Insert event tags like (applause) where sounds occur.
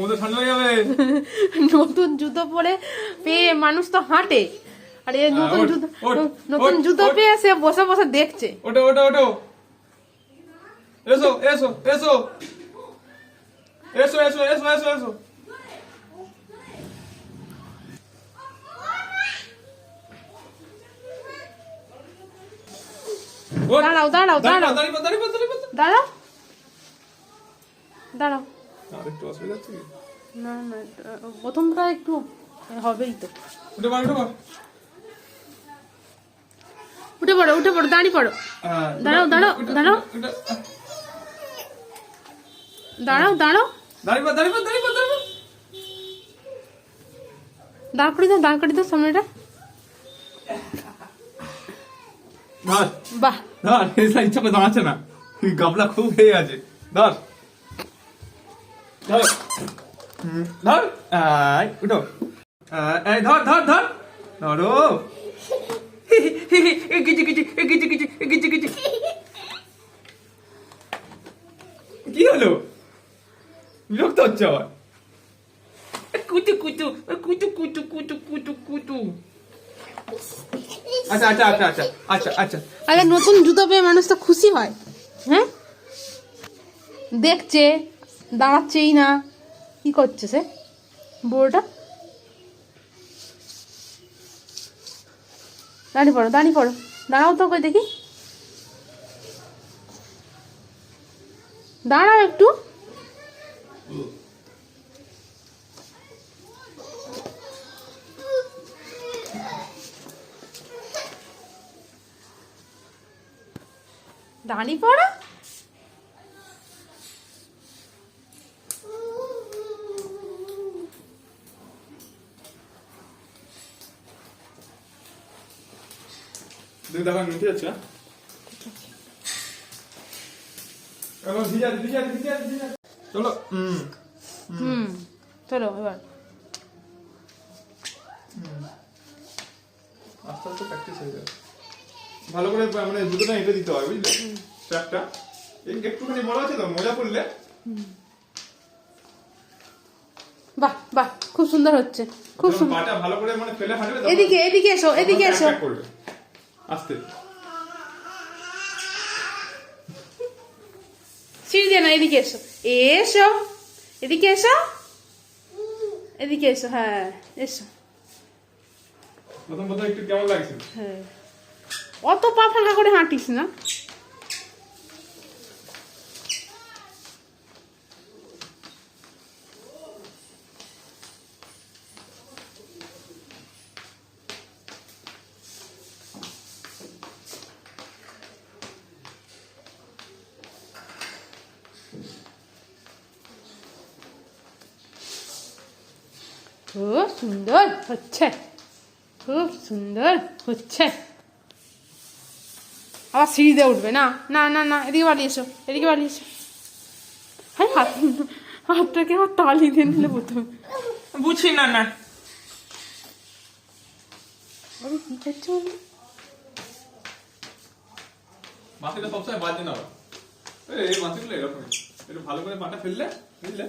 (laughs) নতুন জুতো পরে পেয়ে মানুষ তো হাঁটে। আর এই নতুন জুতো নতুন জুতো পেয়ে সে বসে বসে দেখছে। ওটো ওটো ওটো এসো এসো এসো। এসো এসো এসো এসো এসো। দাঁড়াও, দাঁড়াও, দাঁড়াও। দাঁড়াও। দাঁড়াও। আর একটু অসুবিধা হচ্ছে কি? না না প্রথমটা একটু হবেই তো। উঠে পড়, উঠে পড়। উঠে পড়ো উঠে পড়ো দাঁড়িয়ে পড়ো। হ্যাঁ, দাঁড়াও, দাঁড়াও, দাঁড়াও। দাঁড়াও দাঁড়াও। দাঁড়িয়ে পড়, দাঁড়িয়ে পড়, দাঁড়িয়ে পড়, দাঁড় করে দাও দাঁড় করে দাও সামনেটা। বাহ। side ইচ্ছা করে দাঁড়াচ্ছে না। গাবলা খুব হয়ে আছে ধর। ধর। ধর। আয়, উঠো। এই ধর ধর ধর। ধরো। গিচি কি হলো? বিরক্ত হচ্ছে কুতু কুতু এ কুতু কুতু কুতু কুতু কুতু আচ্ছা আচ্ছা আচ্ছা আচ্ছা আচ্ছা আচ্ছা। আগে নতুন জুতো পেয়ে মানুষ তো খুশি হয় হ্যাঁ? দেখছে। দাঁড়াচ্ছেই না। কি করছে সে? বুড়োটা দাঁড়িয়ে পড়ো দাঁড়িয়ে পড়ো। দাঁড়াও তো কই দেখি। দাঁড়াও একটু। দাঁড়িয়ে পড়ো। দুই দেখা মিটে যাচ্ছে হ্যাঁ? চলো। হুম। চলো এবার। আস্তে আস্তে প্র্যাকটিস হয়ে যাবে। ভালো করে মানে জুতোটা এঁটে দিতে হয় বুঝলে? একটুখানি বড় আছে তো মজা পড়লে বাহ বাহ খুব সুন্দর হচ্ছে। খুব সুন্দর। ভালো করে মানে ফেলে হাঁটবে এদিকে এদিকে এসো এদিকে এসো। আস্তে। সিঁড়ি দিয়ে না এদিকে এসো। এসো এদিকে এসো। এদিকে এসো হ্যাঁ এসো। প্রথম প্রথম একটু কেমন লাগছিল হ্যাঁ। অত পা ফাঁকা করে হাঁটিস না। খুব সুন্দর হচ্ছে। খুব সুন্দর হচ্ছে। আবার সিঁড়ি দিয়ে উঠবে না না না না এদিকে বাড়ি এসো এদিকে বাড়ি এসো। হ্যাঁ হাত হাতটাকে আমার তালি দিয়ে নিলে প্রথমে। বুঝি না না। কি বলো? মাথাটা সবসময় বাজে না এই মাথাগুলো এরকমই। একটু ভালো করে পাটা ফেললে বুঝলে?